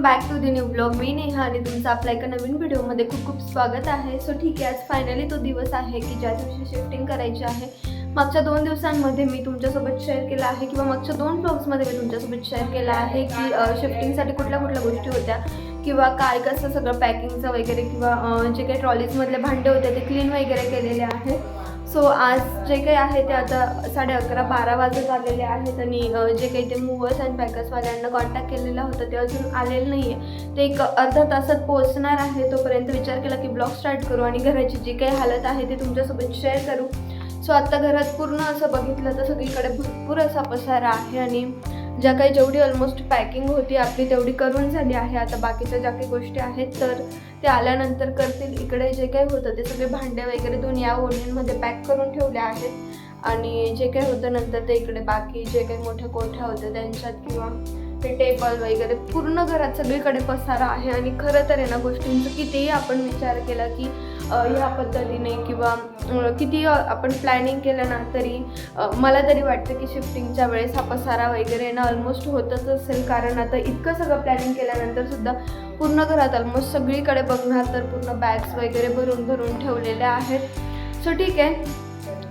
Welcome back to the new blog. मी नेहा आणि तुमचं आपल्या एका नवीन व्हिडिओमध्ये खूप खूप स्वागत आहे. सो ठीक आहे आज फायनली तो दिवस आहे की ज्या दिवशी शिफ्टिंग करायची आहे. मागच्या दोन दिवसांमध्ये मी तुमच्यासोबत शेअर केला आहे किंवा मागच्या दोन ब्लॉग्समध्ये मी तुमच्यासोबत शेअर केला आहे की शिफ्टिंगसाठी कुठल्या कुठल्या गोष्टी होत्या किंवा काय कसं सगळं पॅकिंगचं वगैरे किंवा जे काही ट्रॉलीजमधले भांडे होते ते क्लीन वगैरे केलेले आहे सो आज जे काही आहे ते आता साडे अकरा बारा वाजत आलेले आहेत आणि जे काही ते मूवर्स अँड पॅकर्सवाल्यांना कॉन्टॅक्ट केलेला होता ते अजून आलेलं नाही आहे ते एक अर्धा तासात पोहोचणार आहे तोपर्यंत विचार केला की ब्लॉग स्टार्ट करू आणि घराची जी काही हालत आहे ती तुमच्यासोबत शेअर करू. सो आत्ता घरात पूर्ण असं बघितलं तर सगळीकडे भरपूर असा पसारा आहे आणि ज्या काही जेवढी ऑलमोस्ट पॅकिंग होती आपली तेवढी करून झाली आहे. आता बाकीच्या ज्या काही गोष्टी आहेत तर ते आल्यानंतर करतील. इकडे जे काही होतं ते सगळे भांडे वगैरे दोन या ओढणींमध्ये पॅक करून ठेवले आहेत. आणि जे काही होतं नंतर ते इकडे बाकी जे काही मोठ्या कोठ्या होत्या त्यांच्यात किंवा ते टेबल वगैरे पूर्ण घरात सगळीकडे पसारा आहे आणि खरं तर आहे ना गोष्टींचं कितीही आपण विचार केला की ह्या पद्धतीने किंवा किती आपण प्लॅनिंग केलं ना तरी मला तरी वाटतं की शिफ्टिंगच्या वेळेस हा पसारा वगैरे ना ऑलमोस्ट होतच असेल. कारण आता इतकं सगळं प्लॅनिंग केल्यानंतर सुद्धा पूर्ण घरात ऑलमोस्ट सगळीकडे बघणार तर पूर्ण बॅग्स वगैरे भरून भरून ठेवलेल्या आहेत. सो ठीक आहे.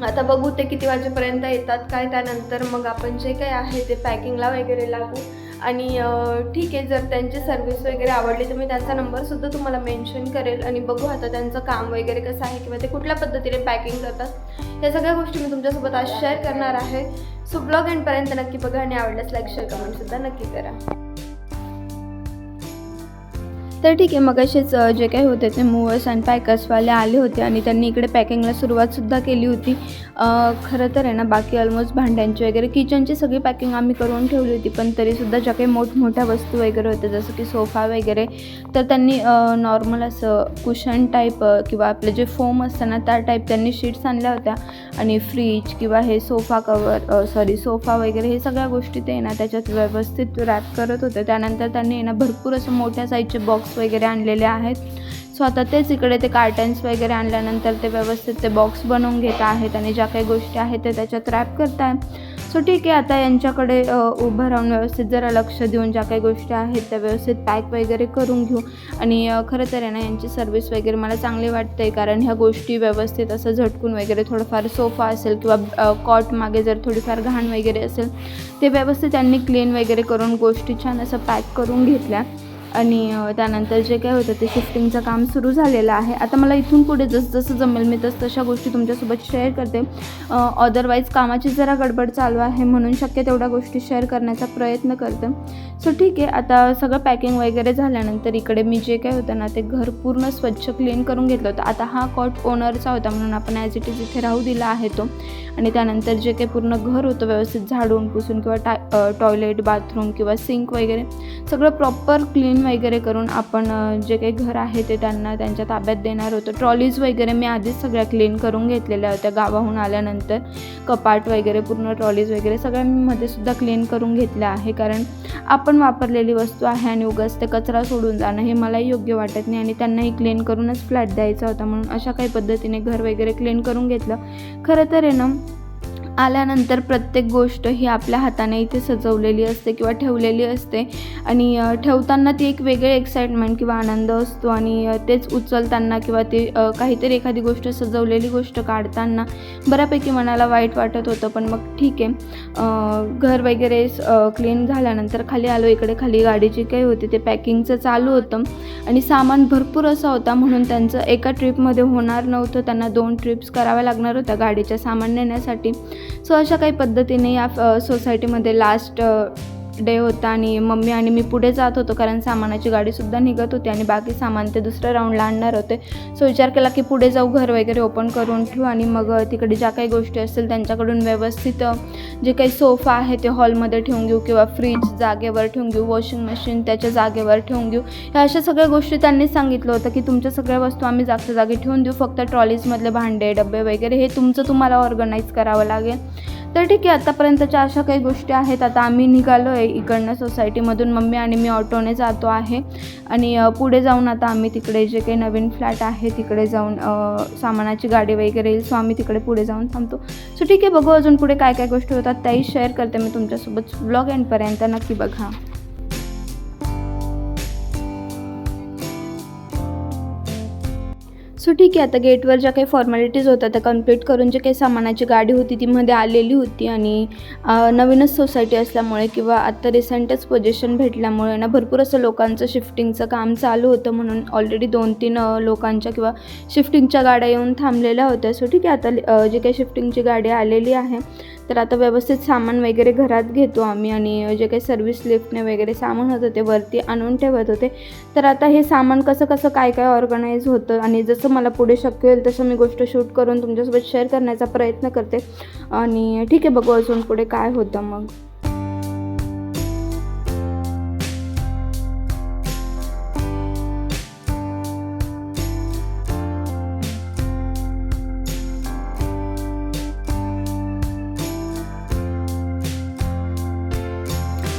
आता बघू ते किती वाजेपर्यंत येतात काय त्यानंतर मग आपण जे काही आहे ते पॅकिंगला वगैरे लागू. आणि ठीक आहे जर त्यांची सर्व्हिस वगैरे आवडली तर मी त्यांचा नंबरसुद्धा तुम्हाला मेन्शन करेल आणि बघू आता त्यांचं काम वगैरे कसं आहे किंवा ते कुठल्या पद्धतीने पॅकिंग करतात. या सगळ्या गोष्टी मी तुमच्यासोबत आज शेअर करणार आहे. सो ब्लॉग एंडपर्यंत नक्की बघा आणि आवडल्यास लाईक शेअर कमेंटसुद्धा नक्की करा. तर ठीक आहे मग असेच जे काही होते ते मूवर्स अँड पॅकर्सवाले आले होते आणि त्यांनी इकडे पॅकिंगला सुरुवातसुद्धा केली होती. खरं तर आहे ना बाकी ऑलमोस्ट भांड्यांची वगैरे किचनची सगळी पॅकिंग आम्ही करून ठेवली होती पण तरीसुद्धा ज्या काही मोठमोठ्या वस्तू वगैरे होत्या जसं की सोफा वगैरे तर त्यांनी नॉर्मल असं कुशन टाईप किंवा आपलं जे फोम असतं ना त्या टाईप त्यांनी शीट्स आणल्या होत्या. आणि फ्रीज किंवा हे सोफा कवर सॉरी सोफा वगैरे हे सगळ्या गोष्टी ते ना त्याच्यात व्यवस्थित रॅप करत होते. त्यानंतर त्यांनी ना भरपूर असं मोठ्या साईजचे बॉक्स वगैरे आणलेले आहेत. सो आता तेच इकडे ते कार्टन्स वगैरे आणल्यानंतर ते व्यवस्थित ते बॉक्स बनवून घेत आहेत आणि ज्या काही गोष्टी आहेत ते त्याच्यात रॅप करत आहेत सो ठीक आहे आता यांच्याकडे उभं राहून व्यवस्थित जरा लक्ष देऊन ज्या काही गोष्टी आहेत त्या व्यवस्थित पॅक वगैरे करून घेऊ. आणि खरं तर आहे ना यांची सर्विस वगैरे मला चांगली वाटते कारण ह्या गोष्टी व्यवस्थित असं झटकून वगैरे थोडंफार सोफा असेल किंवा कॉट मागे जर थोडीफार घाण वगैरे असेल ते व्यवस्थित त्यांनी क्लीन वगैरे करून गोष्टी छान असं पॅक करून घेतल्या. आणि त्यानंतर जे काय होतं ते शिफ्टिंगचं काम सुरू झालेलं आहे. आता मला इथून पुढे जसजसं जमेल मी तस तशा गोष्टी तुमच्यासोबत शेअर करते. अदरवाईज कामाची जरा गडबड चालू आहे म्हणून शक्य तेवढ्या गोष्टी शेअर करण्याचा प्रयत्न करते. सो ठीक आहे. आता सगळं पॅकिंग वगैरे झाल्यानंतर इकडे मी जे काय होतं ना ते घर पूर्ण स्वच्छ क्लीन करून घेतलं होतं. आता हा कॉट ओनरचा होता म्हणून आपण ॲज इट इज इथे राहू दिला आहे तो. आणि त्यानंतर जे काही पूर्ण घर होतं व्यवस्थित झाडून पुसून किंवा टा टॉयलेट बाथरूम किंवा सिंक वगैरे सगळं प्रॉपर क्लीन वगैरे करून आपण जे काही घर आहे ते त्यांना त्यांच्या ताब्यात देणार होतं. ट्रॉलीज वगैरे मी आधीच सगळ्या क्लीन करून घेतलेल्या होत्या गावाहून आल्यानंतर. कपाट वगैरे पूर्ण ट्रॉलीज वगैरे सगळ्या मी मध्ये सुद्धा क्लीन करून घेतल्या आहे. कारण आपण वापरलेली वस्तू आहे आणि उगाच ते कचरा सोडून जाणं हे मलाही योग्य वाटत नाही आणि त्यांनाही क्लीन करूनच फ्लॅट द्यायचा होता म्हणून अशा काही पद्धतीने घर वगैरे क्लीन करून घेतलं. खरं तर आहे ना आल्यानंतर प्रत्येक गोष्ट ही आपल्या हाताने इथे सजवलेली असते किंवा ठेवलेली असते. आणि ठेवताना ती एक वेगळे एक्साइटमेंट किंवा आनंद असतो आणि तेच उचलताना किंवा ते काहीतरी एखादी गोष्ट सजवलेली गोष्ट काढताना बऱ्यापैकी मनाला वाईट वाटत होतं पण मग ठीक आहे. घर वगैरे क्लीन झाल्यानंतर खाली आलो इकडे खाली गाडीची काही होती ते पॅकिंगचं चालू होतं. आणि सामान भरपूर असा होता म्हणून त्यांचं एका ट्रिपमध्ये होणार नव्हतं त्यांना दोन ट्रिप्स कराव्या लागणार होत्या गाडीच्या सामान नेण्यासाठी. सो अशा काही पद्धतीने या सोसायटीमध्ये लास्ट डे होता आणि मम्मी आणि मी पुढे जात होतो कारण सामानाची गाडीसुद्धा निघत होती आणि बाकी सामान ते दुसऱ्या राऊंडला आणणार होते. सो विचार केला की पुढे जाऊ घर वगैरे ओपन करून ठेवू आणि मग तिकडे ज्या काही गोष्टी असतील त्यांच्याकडून व्यवस्थित जे काही सोफा आहे ते हॉलमध्ये ठेवून घेऊ किंवा फ्रीज जागेवर ठेवून घेऊ वॉशिंग मशीन त्याच्या जागेवर ठेवून घेऊ. ह्या अशा सगळ्या गोष्टी त्यांनी सांगितलं होतं की तुमच्या सगळ्या वस्तू आम्ही जागच्या जागी ठेवून देऊ फक्त ट्रॉलीजमधले भांडे डबे वगैरे हे तुमचं तुम्हाला ऑर्गनाईज करावं लागेल. तर ठीक आहे आतापर्यंतच्या अशा काही गोष्टी आहेत. आता आम्ही निघालो आहे इकडनं सोसायटीमधून मम्मी आणि मी ऑटोने जातो आहे. आणि पुढे जाऊन आता आम्ही तिकडे जे काही नवीन फ्लॅट आहे तिकडे जाऊन सामानाची गाडी वगैरे येईल. सो आम्ही तिकडे पुढे जाऊन थांबतो. सो ठीक आहे बघू अजून पुढे काय काय गोष्टी होतात. त्याही शेअर करते मी तुमच्यासोबत. ब्लॉग एंडपर्यंत नक्की बघा. ठीक आहे आता गेटवर ज्या काही फॉर्मॅलिटीज होत्या त्या कंप्लीट करून जे काही सामानाची गाडी होती ती मध्ये आलेली होती आणि नवीनच सोसायटी असल्यामुळे किंवा आत्ता रिसेंटच पोझिशन भेटल्यामुळे ना भरपूर असं लोकांचं शिफ्टिंगचं काम चालू होतं म्हणून ऑलरेडी दोन तीन लोकांच्या किंवा शिफ्टिंगच्या गाड्या येऊन थांबलेल्या होत्या. सो ठीक आहे आता जे काही शिफ्टिंगची गाडी आलेली आहे तर आता व्यवस्थित सामान वगैरे घरात घेतो आम्ही आणि जे काही सर्व्हिस लिफ्टने वगैरे सामान होतं ते वरती आणून ठेवत होते. तर आता हे सामान कसं कसं काय काय ऑर्गनाईज होतं आणि जसं मला पुढे शक्य होईल तसं मी गोष्ट शूट करून तुमच्यासोबत शेअर करण्याचा प्रयत्न करते. आणि ठीक आहे बघू अजून पुढे काय होतं मग.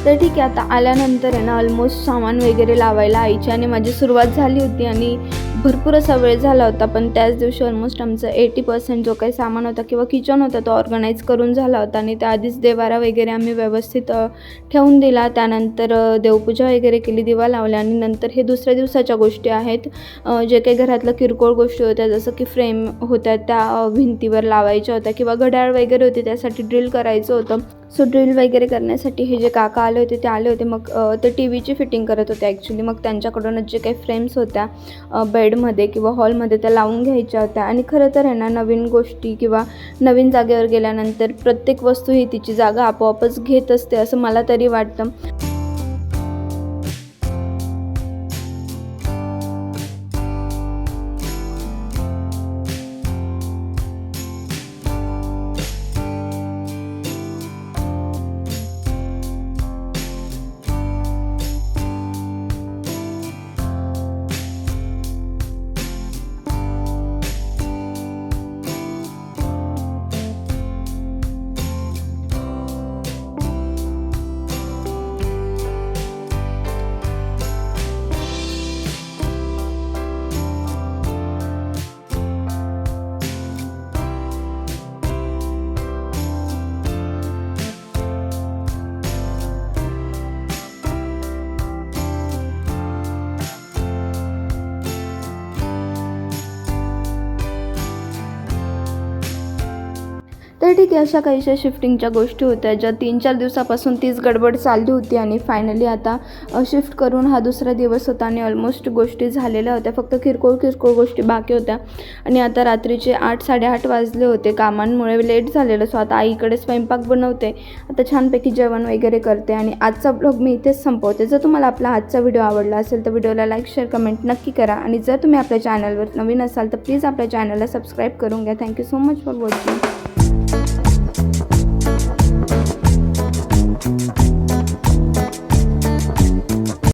तर ठीक आहे आता आल्यानंतर आहे ना ऑलमोस्ट सामान वगैरे लावायला आईची आणि माझी सुरुवात झाली होती आणि भरपूर असा वेळ झाला होता पण त्याच दिवशी ऑलमोस्ट आमचं एटी पर्सेंट जो काही सामान होता किंवा किचन होता तो ऑर्गनाईज करून झाला होता आणि त्याआधीच देवारा वगैरे आम्ही व्यवस्थित ठेवून दिला. त्यानंतर देवपूजा वगैरे केली दिवा लावला आणि नंतर हे दुसऱ्या दिवसाच्या गोष्टी आहेत. जे काही घरातलं किरकोळ गोष्टी होत्या जसं की फ्रेम होत्या त्या भिंतीवर लावायच्या होत्या किंवा घड्याळ वगैरे होते त्यासाठी ड्रिल करायचं होतं. सो ड्रिल वगैरे करण्यासाठी हे जे काका आले होते ते आले होते. मग ते टी व्हीची फिटिंग करत होते ॲक्च्युली मग त्यांच्याकडूनच जे काही फ्रेम्स होत्या अ, बेडमध्ये किंवा हॉलमध्ये त्या लावून घ्यायच्या होत्या. आणि खरं तर आहे ना नवीन गोष्टी किंवा नवीन जागेवर गेल्यानंतर प्रत्येक वस्तू ही तिची जागा आपोआपच घेत असते असं मला तरी वाटतं. तर ठीक आहे अशा काहीशा शिफ्टिंगच्या गोष्टी होत्या ज्या तीन चार दिवसापासून तीच गडबड चालली होती आणि फायनली आता शिफ्ट करून हा दुसरा दिवस होता आणि ऑलमोस्ट गोष्टी झालेल्या होत्या. फक्त किरकोळ किरकोळ गोष्टी बाकी होत्या. आणि आता रात्रीचे आठ साडेआठ वाजले होते. कामांमुळे लेट झालेलं. सो आता आईकडे स्वयंपाक बनवते. आता छानपैकी जेवण वगैरे करते. आणि आजचा ब्लॉग मी इथेच संपवते. जर तुम्हाला आपला आजचा व्हिडिओ आवडला असेल तर व्हिडिओला लाईक शेअर कमेंट नक्की करा. आणि जर तुम्ही आपल्या चॅनलवर नवीन असाल तर प्लीज आपल्या चॅनलला सबस्क्राईब करून घ्या. Thank you so much for watching